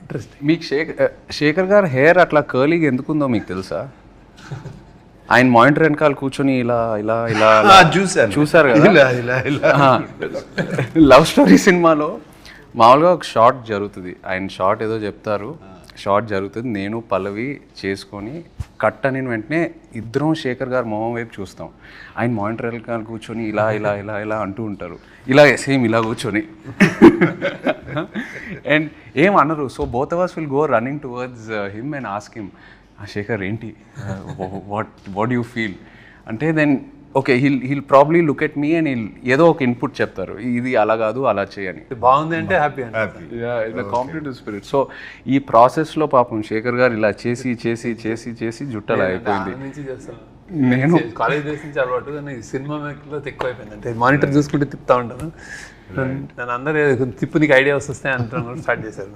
Interesting మీకు శేఖర్ శేఖర్ గారు hair అట్లా కర్లీగా ఎందుకుందో మీకు తెలుసా? ఆయన మానిటర్ వెనకాల కూర్చొని ఇలా ఇలా ఇలా ఇలా చూసాను చూసారు కదా? ఇలా ఇలా ఇలా. లవ్ స్టోరీ సినిమాలో మామూలుగా ఒక షార్ట్ జరుగుతుంది. ఆయన షార్ట్ ఏదో చెప్తారు. షార్ట్ జరుగుతుంది. నేను పల్లవి చేసుకొని కట్ అని వెంటనే ఇద్దరం శేఖర్ గారు మొహం వైపు చూస్తాం. ఆయన మానిటర్ వెనకాల కూర్చొని ఇలా ఇలా ఇలా ఇలా అంటూ ఉంటారు. ఇలా సేమ్ ఇలా కూర్చొని. అండ్ ఏం అనరు. So both ours will go running towards him and ask him Shekhar ఏంటి? వాట్ వాట్ యూ ఫీల్ అంటే then okay he'll he'll probably look at me and he'll ఏదో ఒక ఇన్పుట్ చెప్తారు. ఇది అలా కాదు అలా చేయని. బాగుంది అంటే హ్యాపీ అండి హ్యాపీ కాంపిటేటివ్ స్పిరిట్ సో ఈ ప్రాసెస్లో పాపం శేఖర్ గారు ఇలా చేసి చేసి చేసి చేసి జుట్టలా అయిపోయింది. నేను కాలేజ్ డేస్ నుంచి అలవాటు కానీ సినిమా మేకర్లో ఎక్కువ అయిపోయింది అంటే మానిటర్ చూసుకుంటే తిప్పుతా ఉంటాను. నన్ను అందరూ తిప్పు నీకు ఐడియా వస్తే అంటున్నారు స్టార్ట్ చేశారు